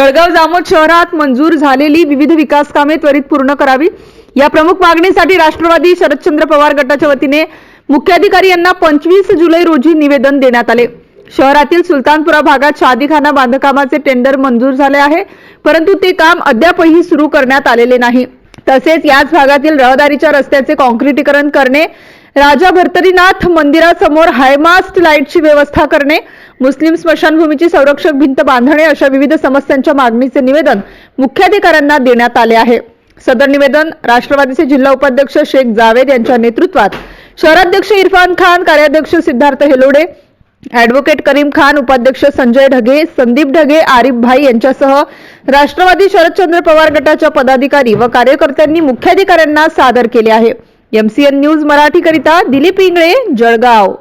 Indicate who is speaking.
Speaker 1: जळगाव जामोद शहरात मंजूर झालेली विविध विकास कामे त्वरित पूर्ण करावी. या प्रमुख मागणीसाठी राष्ट्रवादी शरदचंद्र पवार गटाच्या वतीने मुख्याधिकारी यांना पंचवीस जुलै रोजी निवेदन देण्यात आले. शहरातील सुलतानपुरा भागात शादीखाना बांधकामाचे टेंडर मंजूर झाले आहे परंतु ते काम अद्यापही सुरू करण्यात आलेले नाही. तसेच याच भागातील रहदारीच्या रस्त्याचे कॉन्क्रिटीकरण करणे राजा भर्तरीनाथ मंदिरासमोर हायमास्ट लाईटची व्यवस्था करणे मुस्लिम स्मशानभूमीची संरक्षक भिंत बांधणे अशा विविध समस्यांच्या मागणीचे निवेदन मुख्याधिकाऱ्यांना देण्यात आले आहे. सदर निवेदन राष्ट्रवादीचे जिल्हा उपाध्यक्ष शेख जावेद यांच्या नेतृत्वात शहराध्यक्ष इरफान खान कार्याध्यक्ष सिद्धार्थ हेलोडे ऍडव्होकेट करीम खान उपाध्यक्ष संजय ढगे संदीप ढगे आरिफ भाई यांच्यासह राष्ट्रवादी शरदचंद्र पवार गटाच्या पदाधिकारी व कार्यकर्त्यांनी मुख्याधिकाऱ्यांना सादर केले आहे. एमसीएन न्यूज मराठीकरिता दिलीप इंगळे जळगाव.